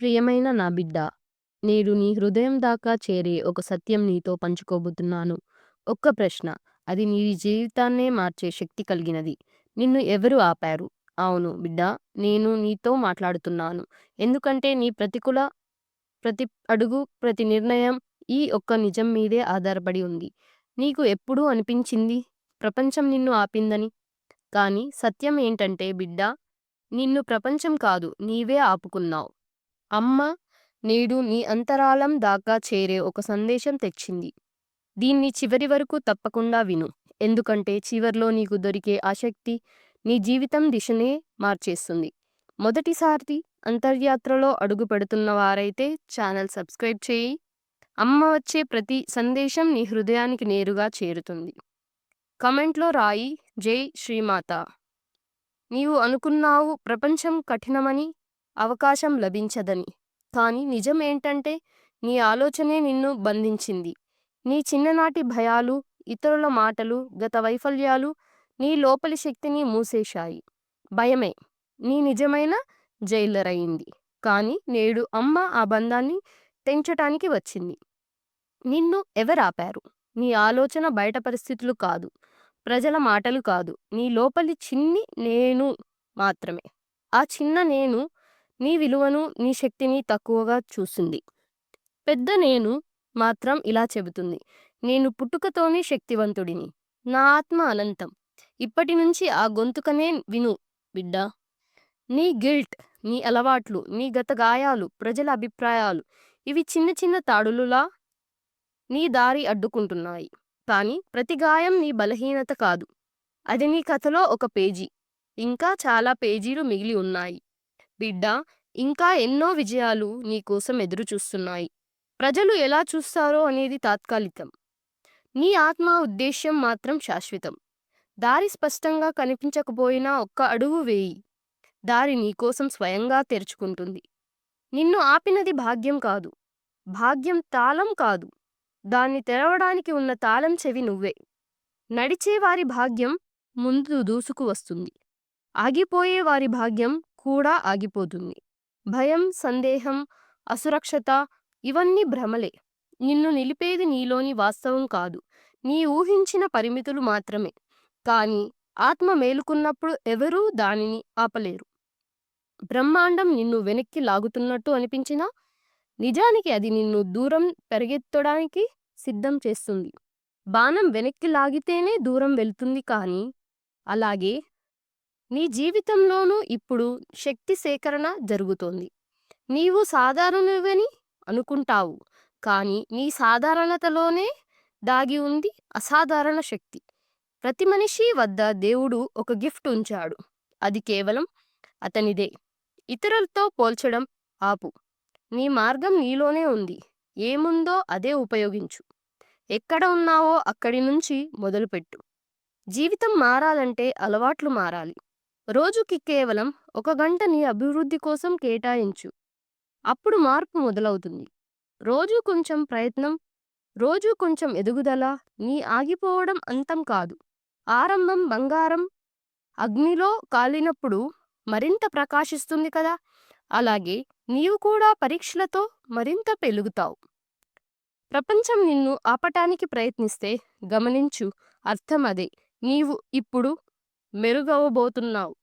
ప్రియమైన నా బిడ్డ నేడు నీ హృదయం దాకా చేరే ఒక సత్యం నీతో పంచుకోబోతున్నాను. ఒక్క ప్రశ్న, అది నీ జీవితాన్నే మార్చే శక్తి కలిగినది. నిన్ను ఎవరు ఆపారు? అవును బిడ్డా, నేను నీతో మాట్లాడుతున్నాను. ఎందుకంటే నీ ప్రతికూల ప్రతి అడుగు, ప్రతి నిర్ణయం ఈ ఒక్క నిజం మీదే ఆధారపడి ఉంది. నీకు ఎప్పుడూ అనిపించింది ప్రపంచం నిన్ను ఆపిందని. కానీ సత్యం ఏంటంటే బిడ్డ నిన్ను ప్రపంచం కాదు నీవే ఆపుకున్నావ్. అమ్మ నేడు నీ అంతరాళం దాకా చేరే ఒక సందేశం తెచ్చింది. దీన్ని చివరి వరకు తప్పకుండా విను. ఎందుకంటే చివర్లో నీకు దొరికే ఆసక్తి నీ జీవితం దిశనే మార్చేస్తుంది. మొదటిసారి అంతర్యాత్రలో అడుగు పెడుతున్న వారైతే ఛానల్ సబ్స్క్రైబ్ చేయి. అమ్మ వచ్చే ప్రతి సందేశం నీ హృదయానికి నేరుగా చేరుతుంది. కమెంట్లో రాయి జై శ్రీమాత. నీవు అనుకున్నావు ప్రపంచం కఠినమని, అవకాశం లభించదని. కానీ నిజం ఏంటంటే నీ ఆలోచనే నిన్ను బంధించింది. నీ చిన్ననాటి భయాలు, ఇతరుల మాటలు, గత వైఫల్యాలు నీ లోపలి శక్తిని మూసేశాయి. భయమే నీ నిజమైన జైలర్ అయింది కానీ నేడు అమ్మ ఆ బంధాన్ని తెంచటానికి వచ్చింది. నిన్ను ఎవరాపారు? నీ ఆలోచన బయట పరిస్థితులు కాదు. ప్రజల మాటలు కాదు. నీ లోపలి చిన్ని నేను మాత్రమే. ఆ చిన్న నేను నీ విలువను, నీ శక్తిని తక్కువగా చూసింది. పెద్ద నేను మాత్రం ఇలా చెబుతుంది. నేను పుట్టుకతోనే శక్తివంతుడిని. నా ఆత్మ అనంతం. ఇప్పటి నుంచి ఆ గొంతుకనే విను బిడ్డా. నీ గిల్ట్, నీ అలవాట్లు, నీ గత గాయాలు, ప్రజల అభిప్రాయాలు ఇవి చిన్న చిన్న తాడులులా నీ దారి అడ్డుకుంటున్నాయి. కానీ ప్రతి గాయం నీ బలహీనత కాదు. అది నీ కథలో ఒక పేజీ. ఇంకా చాలా పేజీలు మిగిలి ఉన్నాయి. బిడ్డా, ఇంకా ఎన్నో విజయాలు నీకోసం ఎదురుచూస్తున్నాయి. ప్రజలు ఎలా చూస్తారో అనేది తాత్కాలికం. నీ ఆత్మ ఉద్దేశ్యం మాత్రం శాశ్వతం. దారి స్పష్టంగా కనిపించకపోయినా ఒక్క అడుగు వేయి. దారి నీకోసం స్వయంగా తెరుచుకుంటుంది. నిన్ను ఆపినది భాగ్యం కాదు. భాగ్యం తాళం కాదు. దాన్ని తెరవడానికి ఉన్న తాళం చెవి నువ్వే. నడిచే వారి భాగ్యం ముందు దూసుకు వస్తుంది. ఆగిపోయే వారి భాగ్యం కూడా ఆగిపోతుంది. భయం, సందేహం, అసురక్షత ఇవన్నీ భ్రమలే. నిన్ను నిలిపేది నీలోని వాస్తవం కాదు. నీ ఊహించిన పరిమితులు మాత్రమే. కానీ ఆత్మ మేలుకున్నప్పుడు ఎవరూ దానిని ఆపలేరు. బ్రహ్మాండం నిన్ను వెనక్కి లాగుతున్నట్టు అనిపించినా నిజానికి అది నిన్ను దూరం పరిగెత్తడానికి సిద్ధం చేస్తుంది. బాణం వెనక్కి లాగితేనే దూరం వెళ్తుంది కానీ అలాగే నీ జీవితంలోనూ ఇప్పుడు శక్తి సేకరణ జరుగుతోంది. నీవు సాధారణవని అనుకుంటావు. కానీ నీ సాధారణతలోనే దాగి ఉంది అసాధారణ శక్తి. ప్రతి మనిషి వద్ద దేవుడు ఒక గిఫ్ట్ ఉంచాడు. అది కేవలం అతనిదే. ఇతరులతో పోల్చడం ఆపు. నీ మార్గం నీలోనే ఉంది. ఏముందో అదే ఉపయోగించు. ఎక్కడ ఉన్నావో అక్కడి నుంచి మొదలుపెట్టు. జీవితం మారాలంటే అలవాట్లు మారాలి. రోజుకి కేవలం ఒక గంటని అభివృద్ధి కోసం కేటాయించు. అప్పుడు మార్పు మొదలవుతుంది. రోజూ కొంచెం ప్రయత్నం, రోజూ కొంచెం ఎదుగుదల నీ ఆగిపోవడం అంతం కాదు. ఆరంభం బంగారం అగ్నిలో కాలినప్పుడు మరింత ప్రకాశిస్తుంది కదా! అలాగే నీవు కూడా పరీక్షలతో మరింత పెలుగుతావు. ప్రపంచం నిన్ను ఆపటానికి ప్రయత్నిస్తే గమనించు అర్థం అదే. నీవు ఇప్పుడు మెరుగవబోతున్నావు.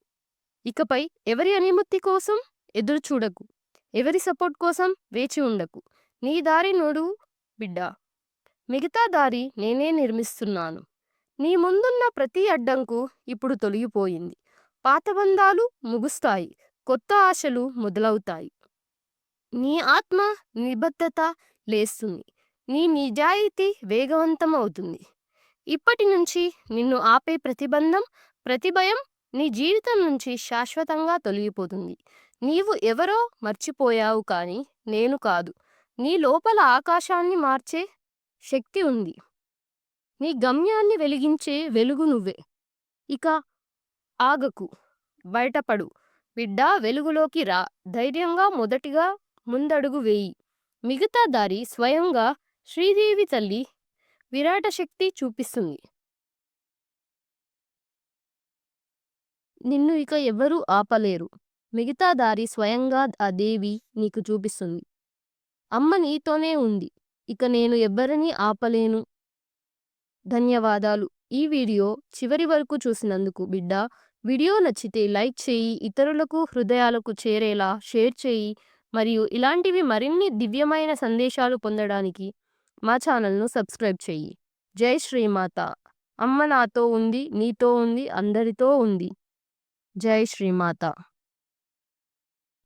ఇకపై ఎవరి అనుమతి కోసం ఎదురుచూడకు. ఎవరి సపోర్ట్ కోసం వేచి ఉండకు. నీ దారి నోడు బిడ్డా. మిగతా దారి నేనే నిర్మిస్తున్నాను. నీ ముందున్న ప్రతి అడ్డంకు ఇప్పుడు తొలగిపోయింది. పాత బంధాలు ముగుస్తాయి. కొత్త ఆశలు మొదలవుతాయి. నీ ఆత్మ నిబద్ధత లేస్తుంది. నీ నిజాయితీ వేగవంతమవుతుంది. ఇప్పటి నుంచి నిన్ను ఆపే ప్రతిబంధం ప్రతి భయం నీ జీవితం నుంచి శాశ్వతంగా తొలగిపోతుంది. నీవు ఎవరో మర్చిపోయావు కానీ నేను కాదు. నీ లోపల ఆకాశాన్ని మార్చే శక్తి ఉంది. నీ గమ్యాన్ని వెలిగించే వెలుగు నువ్వే. ఇక ఆగకు. బయటపడు. బిడ్డా వెలుగులోకి రా. ధైర్యంగా మొదటిగా ముందడుగు వేయి. మిగతా దారి స్వయంగా శ్రీదేవి తల్లి విరాట శక్తి చూపిస్తుంది. నిన్ను ఇక ఎవరూ ఆపలేరు. మిగతా దారి స్వయంగా ఆ దేవి నీకు చూపిస్తుంది. అమ్మ నీతోనే ఉంది. ఇక నేను ఎవ్వరినీ ఆపలేను. ధన్యవాదాలు. ఈ వీడియో చివరి వరకు చూసినందుకు బిడ్డ వీడియో నచ్చితే లైక్ చేయి ఇతరులకు హృదయాలకు చేరేలా షేర్ చేయి మరియు ఇలాంటివి మరిన్ని దివ్యమైన సందేశాలు పొందడానికి మా ఛానల్ను సబ్స్క్రైబ్ చేయి. జై శ్రీమాత. అమ్మ నాతో ఉంది నీతో ఉంది అందరితో ఉంది. జై శ్రీమాత